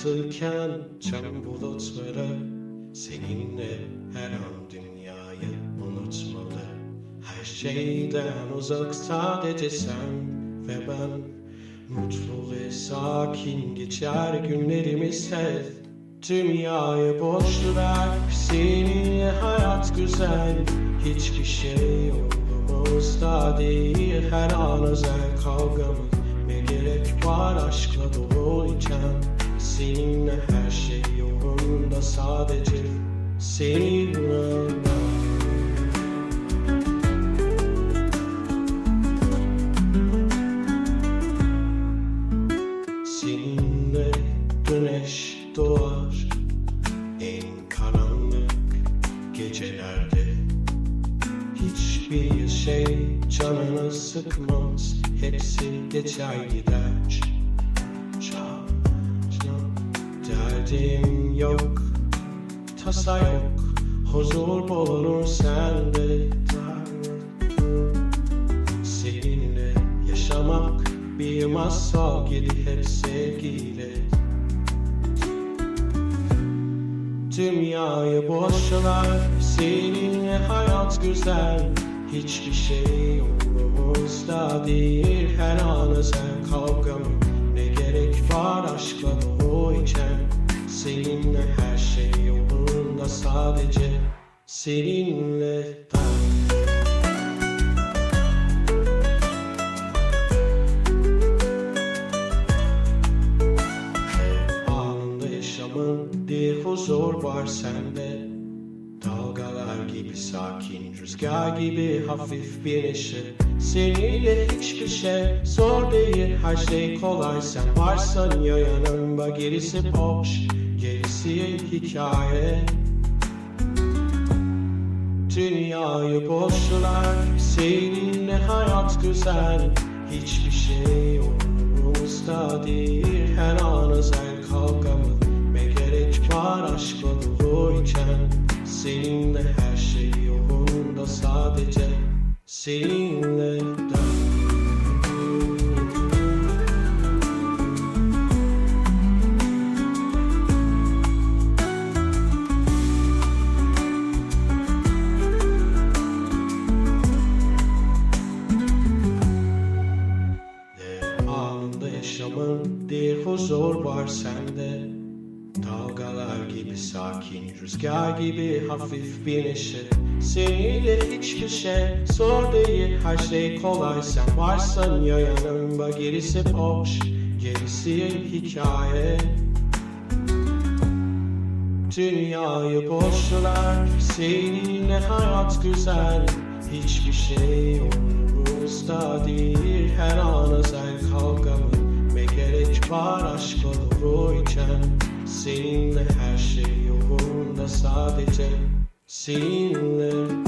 anlatırken Tüm bulutları Seninle her an dünyayı unutmalı. Her şeyden uzak sadece sen ve ben. Mutlu ve sakin geçer günlerimiz hep Dünyayı boş ver Seninle hayat güzel. Hiçbir şey umurumuzda değil Her an özel kavgamız gerek var aşkla dolu iken. Seninle her şey yolunda sadece ben Seninle güneş doğar. En karanlık gecelerde Hiçbir şey canını sıkmaz. Hepsi geçer gider. Can, can, Derdim yok Tasa yok. Huzur bulunur sende. Seninle yaşamak bir masal gibi hep sevgiyle Dünyayı boş ver Seninle hayat güzel. Hiçbir şey umurumuzda değil Her an özel. Kavga mı Ne gerek var aşkla dolu iken Seninle her şey yolunda sadece Seninle ben huzur var sende. Dalgalar gibi sakin, rüzgar gibi hafif bir neşe Seninle hiçbir şey zor değil, her şey kolay. Sen varsan ya yanımda gerisi boş, gerisi hikaye. Dünyayı boş ver, seninle hayat güzel. Hiçbir şey umurumuzda değil Her an özel kavgamız Var aşkla doluyken Seninle her şey yolunda sadece Seninle anında yaşamın bir huzur var sende Dalgalar gibi sakin, rüzgar gibi hafif bir neşe. Seninle hiçbir şey zor değil, her şey kolay. Sen varsan ya yanımda gerisi boş, gerisi hikaye. Dünyayı boş ver, seninle hayat güzel. Hiçbir şey umurumuzda değil Her an özel kavga var aşkla doluyken Seninle her şey yolunda sadece. Seninle